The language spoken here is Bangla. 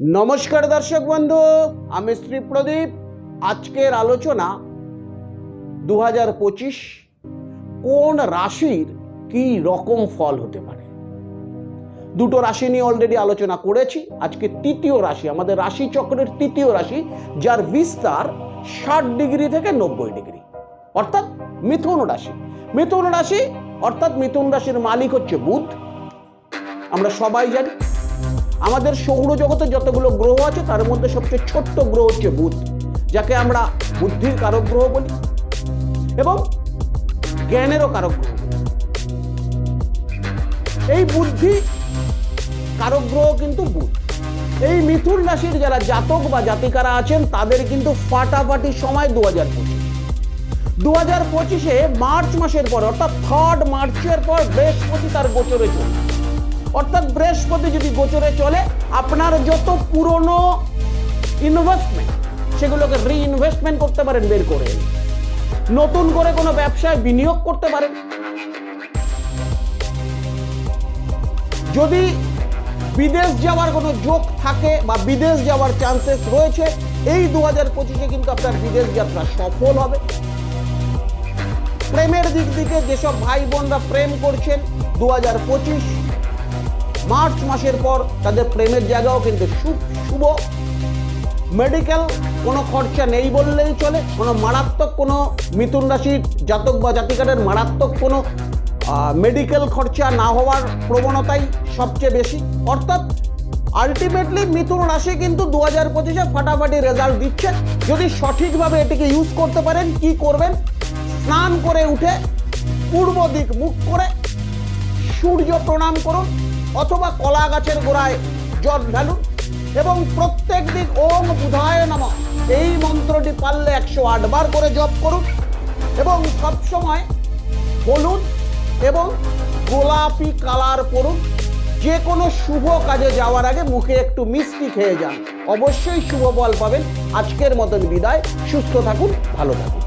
নমস্কার দর্শক বন্ধু, আমি শ্রী প্রদীপ। আজকের আলোচনা দু পঁচিশ কোন রাশির কি রকম ফল হতে পারে? দুটো রাশি নিয়ে অলরেডি আলোচনা করেছি। আজকে তৃতীয় রাশি, আমাদের রাশি চক্রের তৃতীয় রাশি, যার বিস্তার ষাট ডিগ্রি থেকে নব্বই ডিগ্রি। অর্থাৎ মিথুন রাশি। মিথুন রাশি, অর্থাৎ মিথুন রাশির মালিক হচ্ছে বুধ। আমরা সবাই জানি আমাদের সৌরজগতে যতগুলো গ্রহ আছে, তার মধ্যে সবচেয়ে ছোট্ট গ্রহ হচ্ছে বুধ, যাকে আমরা বুদ্ধির কারক গ্রহ বলি এবং জ্ঞানেরও কারক গ্রহ এই বুদ্ধি, কারক গ্রহ কিন্তু বুধ। এই মিথুন রাশির যারা জাতক বা জাতিকারা আছেন, তাদের কিন্তু ফাটাফাটি সময় দু হাজার পঁচিশ। দু হাজার পঁচিশে মার্চ মাসের পর, অর্থাৎ থার্ড মার্চের পর বৃহস্পতি তার গোচরে চলবে অর্থাৎ বৃহস্পতি যদি গোচরে চলে, আপনার যত পুরনো ইনভেস্টমেন্ট সেগুলোকে রিইনভেস্টমেন্ট করতে পারেন, বের করে। নতুন করে কোনো ব্যবসায় বিনিয়োগ করতে পারেন। যদি বিদেশ যাওয়ার কোনো যোগ থাকে বা বিদেশ যাওয়ার চান্সেস রয়েছে, এই দু হাজার পঁচিশে কিন্তু আপনার বিদেশ যাত্রা সফল হবে। প্রেমের দিক থেকে যেসব ভাই বোনরা প্রেম করছেন দু হাজার পঁচিশ মার্চ মাসের পর তাদের প্রেমের জায়গাও কিন্তু শুভ শুভ। মেডিকেল কোনো খরচা নেই বললেই চলে, কোনো মারাত্মক কোনো মিথুন রাশির জাতক বা জাতিকারের মারাত্মক কোনো মেডিকেল খরচা না হওয়ার প্রবণতাই সবচেয়ে বেশি। অর্থাৎ আলটিমেটলি মিথুন রাশি কিন্তু দু হাজার পঁচিশে ফাটাফাটি রেজাল্ট দিচ্ছে। যদি সঠিকভাবে এটিকে ইউজ করতে পারেন, কি করবেন? স্নান করে উঠে পূর্ব দিক মুখ করে সূর্য প্রণাম করুন। অথবা কলা গাছের গোড়ায় জল ঢালুন এবং প্রত্যেক দিন ওম বুধায় নম। এই মন্ত্রটি পারলে একশো বার করে জপ করুন এবং সবসময় হলুদ এবং গোলাপি কালার পরুন। যে কোনো শুভ কাজে যাওয়ার আগে মুখে একটু মিষ্টি খেয়ে যান। অবশ্যই শুভ বল পাবেন। আজকের মতন বিদায়। সুস্থ থাকুন, ভালো থাকুন।